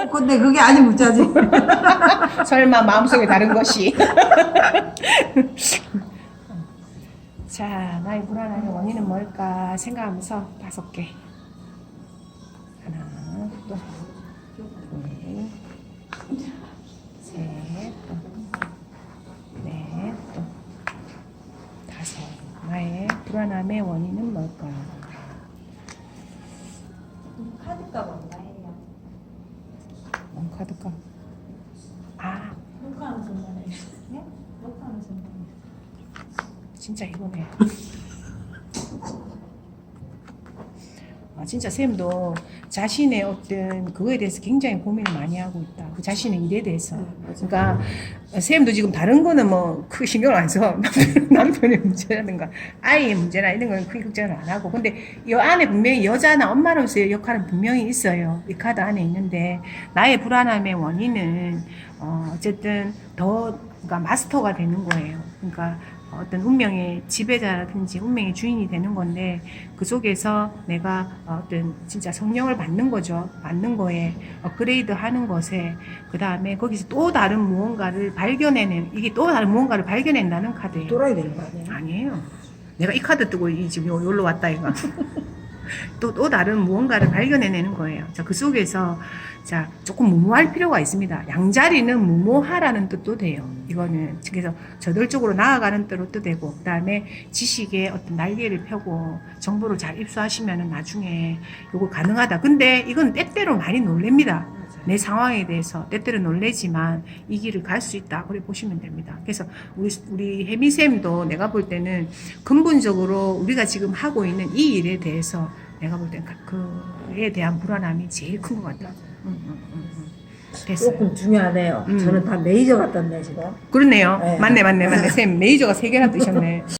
어, 근데 그게 아니 문자지. 설마 마음속에 다른 것이. 자, 나의 불안함의 원인은 뭘까 생각하면서 다섯 개. 하나, 또, 둘, 셋, 또, 넷, 또, 다섯. 나의 불안함의 원인은 뭘까? 카드값 얼마예 카드가? 아, 녹화하는 순간에. 네? 녹화하는 순간에. 진짜 이거네. 아, 진짜 쌤도 자신의 어떤 그거에 대해서 굉장히 고민을 많이 하고 있다. 그 자신의 일에 대해서. 그러니까 쌤도 지금 다른 거는 뭐 크게 신경을 안 써. 남편- 남편의 문제라든가 아이의 문제나 이런 거는 크게 걱정을 안 하고. 근데 이 안에 분명히 여자나 엄마로서의 역할은 분명히 있어요. 이 카드 안에 있는데 나의 불안함의 원인은 어, 어쨌든 더 그러니까 마스터가 되는 거예요. 그러니까 어떤 운명의 지배자라든지 운명의 주인이 되는 건데 그 속에서 내가 어떤 진짜 성령을 받는 거죠. 받는 거에 업그레이드 하는 것에 그 다음에 거기서 또 다른 무언가를 발견해낸 이게 또 다른 무언가를 발견한다는 카드예요. 돌아야 되는 거 아니에요? 아니에요. 내가 이 카드 뜨고 이 지금 요- 여기로 왔다 이거. 또, 또 다른 무언가를 발견해내는 거예요. 자, 그 속에서 자, 조금 무모할 필요가 있습니다. 양자리는 무모하라는 뜻도 돼요. 이거는. 그래서 저돌적으로 나아가는 뜻도 되고, 그 다음에 지식의 어떤 날개를 펴고 정보를 잘 입수하시면 나중에 요거 가능하다. 근데 이건 때때로 많이 놀랍니다. 내 상황에 대해서 때때로 놀래지만 이 길을 갈 수 있다. 그래 보시면 됩니다. 그래서 우리, 우리 혜미쌤도 내가 볼 때는 근본적으로 우리가 지금 하고 있는 이 일에 대해서 내가 볼 때는 그- 그에 대한 불안함이 제일 큰 것 같다. 음, 음, 음, 음. 됐어요. 조금 중요하네요. 음. 저는 다 메이저 같던데 지금. 그렇네요. 네. 맞네, 맞네, 맞네. 쌤, 메이저가 세 개나 뜨셨네.